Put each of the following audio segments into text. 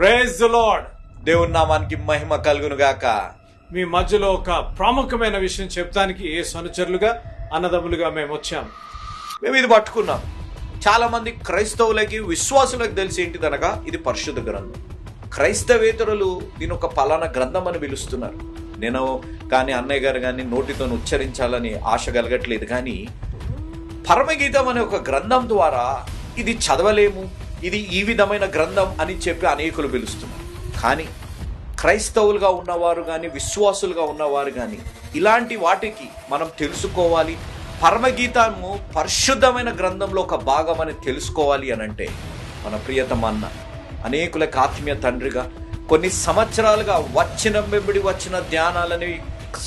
Praise the lord దేవుని నామానికి మహిమ కలుగును గాక మీ మధ్యలో ఒక ప్రాముఖ్యమైన విషయం చెప్తానికి ఏ సనుచరులుగా అన్నదమ్ములుగా మేము వచ్చాం. మేము ఇది పట్టుకున్నాం. చాలా మంది క్రైస్తవులకి విశ్వాసులకు తెలిసి ఏంటిదనగా ఇది పరిశుద్ధ గ్రంథం. క్రైస్తవేతరులు దీని ఒక పలానా గ్రంథం అని పిలుస్తున్నారు. నేను కానీ అన్నయ్య గారు కానీ నోటితో ఉచ్చరించాలని ఆశ కలగట్లేదు కానీ పరమగీతం అనే ఒక గ్రంథం ద్వారా ఇది చదవలేము. ఇది ఈ విధమైన గ్రంథం అని చెప్పి అనేకులు పిలుస్తున్నారు. కానీ క్రైస్తవులుగా ఉన్నవారు కానీ విశ్వాసులుగా ఉన్నవారు కానీ ఇలాంటి వాటికి మనం తెలుసుకోవాలి. పరమగీతము పరిశుద్ధమైన గ్రంథంలో ఒక భాగం అని తెలుసుకోవాలి అని అంటే మన ప్రియతమ అన్న అనేకులకు ఆత్మీయ తండ్రిగా కొన్ని సంవత్సరాలుగా వచ్చిన వెంబడి వచ్చిన ధ్యానాలని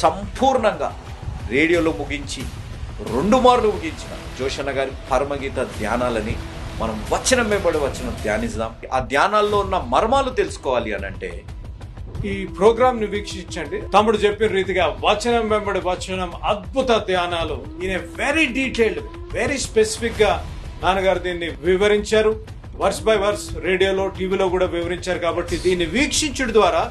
సంపూర్ణంగా రేడియోలో ముగించి రెండు మార్లు ముగించిన జోషన్న గారి పరమగీత ధ్యానాలని మనం వచనం వెంబడి వచ్చిన ధ్యానిద్దాం. ఆ ధ్యానాల్లో ఉన్న మర్మాలు తెలుసుకోవాలి అని అంటే ఈ ప్రోగ్రామ్ని వీక్షించండి. తమ్ముడు చెప్పిన రీతిగా వచనం వెంబడి వచనం అద్భుత ధ్యానాలు. ఈయన వెరీ డీటెయిల్డ్ వెరీ స్పెసిఫిక్గా నాన్నగారు దీన్ని వివరించారు. వర్స్ బై వర్స్ రేడియోలో టీవీలో కూడా వివరించారు కాబట్టి దీన్ని వీక్షించడం ద్వారా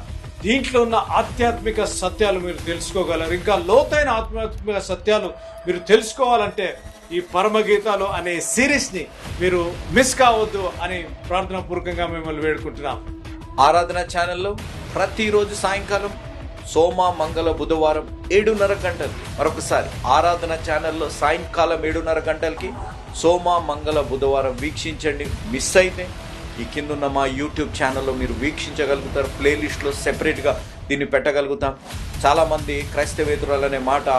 దీంట్లో ఉన్న ఆధ్యాత్మిక సత్యాలు మీరు తెలుసుకోగలరు. ఇంకా లోతైన ఆధ్యాత్మిక సత్యాలు మీరు తెలుసుకోవాలంటే ఈ పరమగీతాలు అనే సిరీస్ని మీరు మిస్ కావద్దు అని ప్రార్థన పూర్వకంగా మిమ్మల్ని వేడుకుంటున్నాం. ఆరాధన ఛానల్లో ప్రతిరోజు సాయంకాలం సోమ మంగళ బుధవారం ఏడున్నర గంటలకి మరొకసారి ఆరాధన ఛానల్లో సాయంకాలం ఏడున్నర గంటలకి సోమ మంగళ బుధవారం వీక్షించండి. మిస్ అయితే ఈ కిందున్న మా యూట్యూబ్ ఛానల్లో మీరు వీక్షించగలుగుతారు. ప్లేలిస్ట్లో సెపరేట్గా దీన్ని పెట్టగలుగుతాం. చాలామంది క్రైస్తవేతురాలనే అనే మాట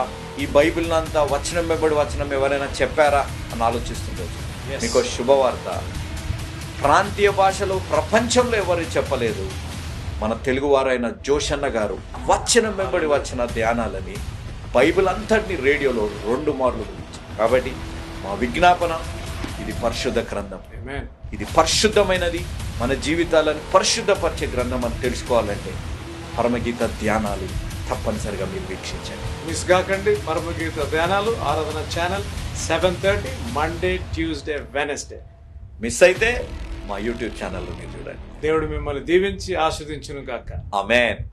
ఈ బైబిల్ అంతా వచనం వెంబడి వచనం ఎవరైనా చెప్పారా అని ఆలోచిస్తుంటారు Yes. మీకు శుభవార్త. ప్రాంతీయ భాషలో ప్రపంచంలో ఎవరు చెప్పలేదు? మన తెలుగువారైన జోషన్న గారు వచనం వెంబడి వచ్చిన ధ్యానాలని బైబిల్ అంతటిని రేడియోలో రెండు మార్లు గురించారు కాబట్టి మా విజ్ఞాపన ఇది పరిశుద్ధ గ్రంథం. ఇది పరిశుద్ధమైనది. మన జీవితాలను పరిశుద్ధపరిచే గ్రంథం అని తెలుసుకోవాలంటే పరమగీత ధ్యానాలు తప్పనిసరిగా మీరు వీక్షించండి. మిస్ కాకండి పరమగీత ధ్యానాలు ఆరాధన channel seven thirty Monday Tuesday Wednesday miss అయితే మా యూట్యూబ్ ఛానల్లో మీరు చూడండి. దేవుడు మిమ్మల్ని దీవించి ఆస్వాదించును గాక. ఆమెన్.